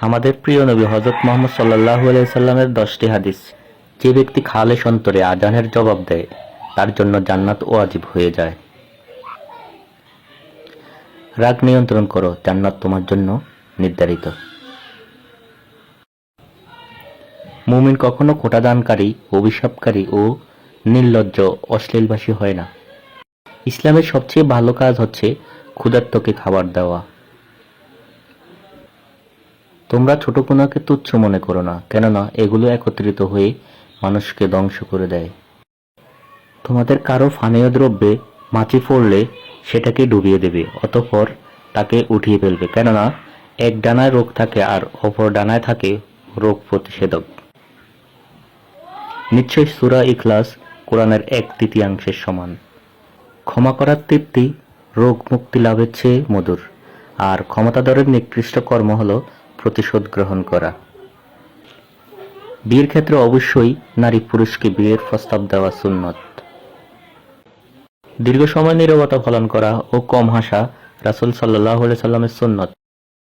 আমাদের প্রিয় নবী হজরত মোহাম্মদ সাল্লাহ সাল্লামের দশটি হাদিস। যে ব্যক্তি খালেশ অন্তরে আজানের জবাব দেয়, তার জন্য জান্নাত ওয়াজিব হয়ে যায়। রাগ নিয়ন্ত্রণ করো, জান্নাত তোমার জন্য নির্ধারিত। মুমিন কখনো কোটাদানকারী অভিশাপকারী ও নির্লজ্জ, অশ্লীলভাষী হয় না। ইসলামের সবচেয়ে ভালো কাজ হচ্ছে ক্ষুধার্তকে খাবার দেওয়া। তোমরা ছোট কোনাকে তুচ্ছ মনে করো না, কেননা এগুলো একত্রিত হয়ে মানুষকে ধ্বংস করে দেয়। তোমাদের কারও পানীয় দ্রব্যে মাছি পড়লে সেটাকে ডুবিয়ে দেবে, অতঃপর তাকে উঠিয়ে ফেলবে, কেননা এক ডানায় রোগ থাকে আর অপর ডানায় থাকে রোগ প্রতিষেধক। নিশ্চয় সুরা ইখলাস কোরআনের এক তৃতীয়াংশের সমান। ক্ষমা করার তৃপ্তি রোগ মুক্তি লাভের চেয়ে মধুর, আর ক্ষমতাধরের নিকৃষ্ট কর্ম হল প্রতিশোধ গ্রহণ করা। বিয়ের ক্ষেত্রে অবশ্যই নারী পুরুষকে বিয়ের প্রস্তাব দেওয়া সুন্নত। দীর্ঘ সময় নিরবতা পালন করা ও কম হাসা রাসুল সাল্লাহ সাল্লামের সুন্নত।